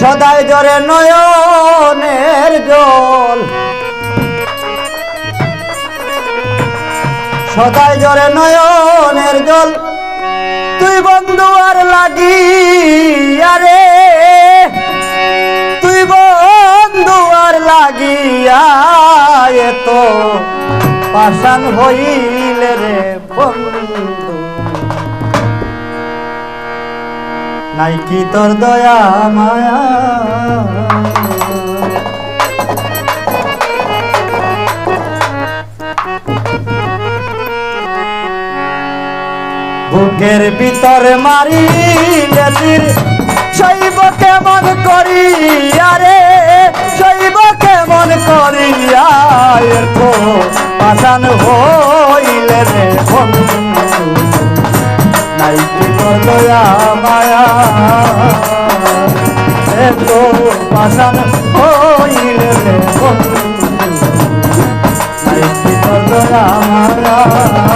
সদাই জরে নয়নের জল। সদাই জরে নয়নের জল। তুই বন্ধু আর লাগি, আরে। তুই বন্ধু আর লাগিয়া এত। পাশান হইলে রে বন্ধু। নাই কি তোর দয়া, মায়া? বুকের ভিতরে মারি লেতির শৈব কেমন করি আরে? শৈব কেমন করি, আয়ের তো পাশান হইলে মায়া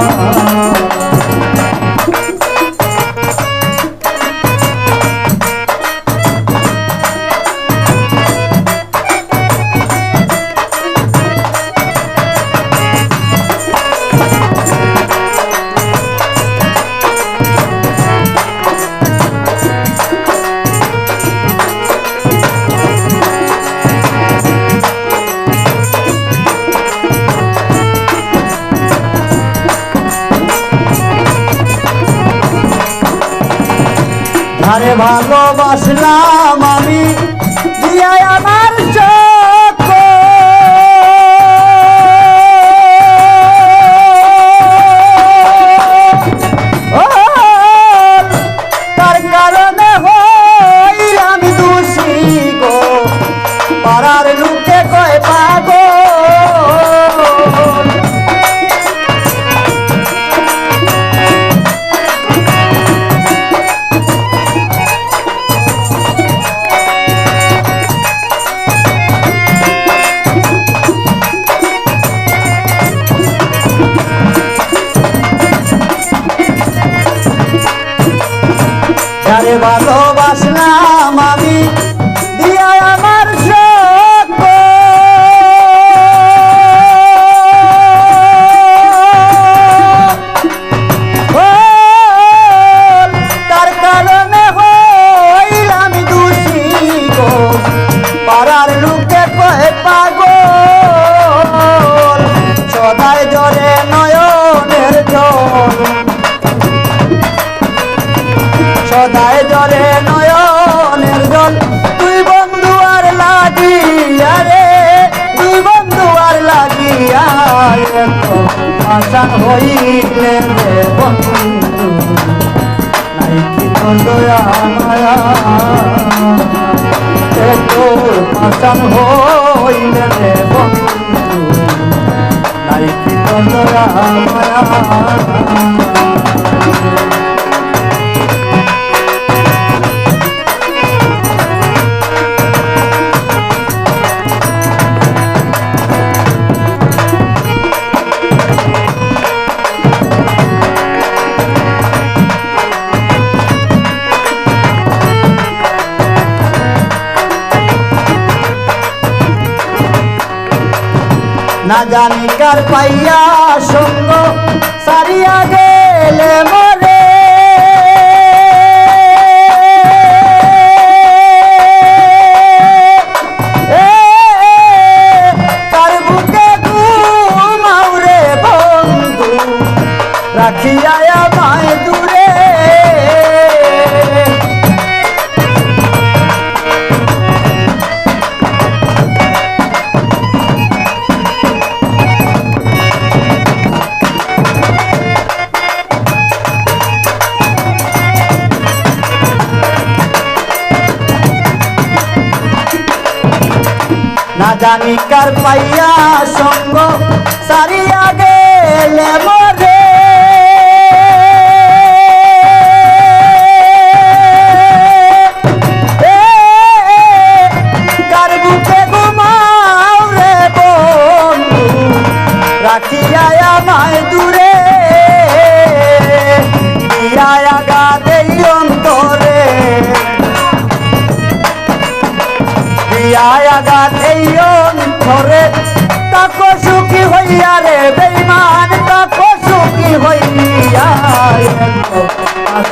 ধারে ভালোবাসলাম আমি। আমার আসান হইলে বন্ধু নাই কি দয়া মায়া। একটু আসান হইলে বন্ধু নাই কি দয়া মায়া। না জানি কার পাইয়া সঙ্গ, সারিয়া গেলে মরে। কার বুকে ঘুমাওরে বন্ধু, রাখিয়া আমায় দূরে জানি কার পাইয়া সঙ্গ সারিয়া গেলে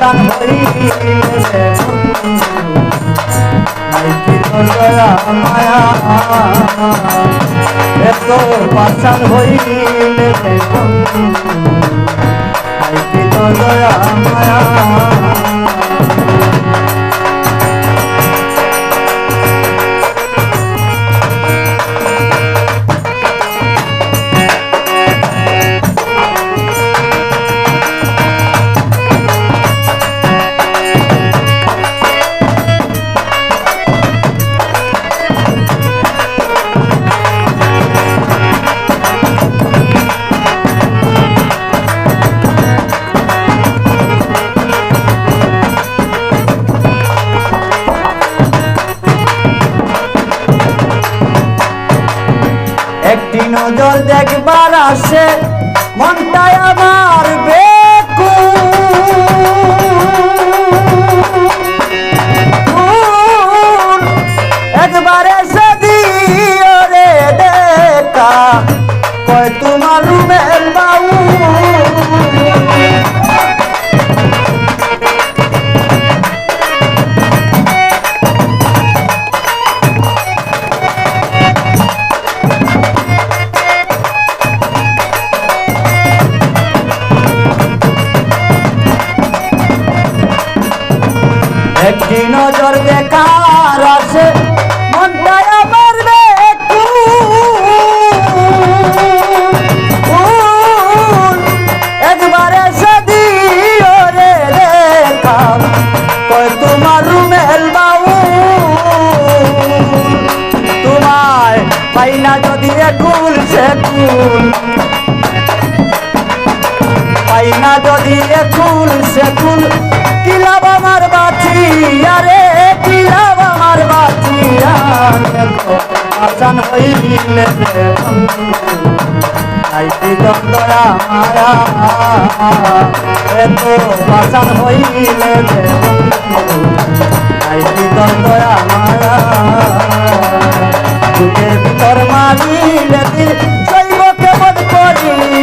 পাতান হইলে মায়া এত পাচার হইলে নাই কি দয়া মায়া আসে মনটায় আমার। নজর দেখার না যদি একুল সে কুল কিলাব আমার বাছি আরে কিলাব আমার বাছি আসান হইলে দয়া মায়া বুকের ভিতর মারিলে করি।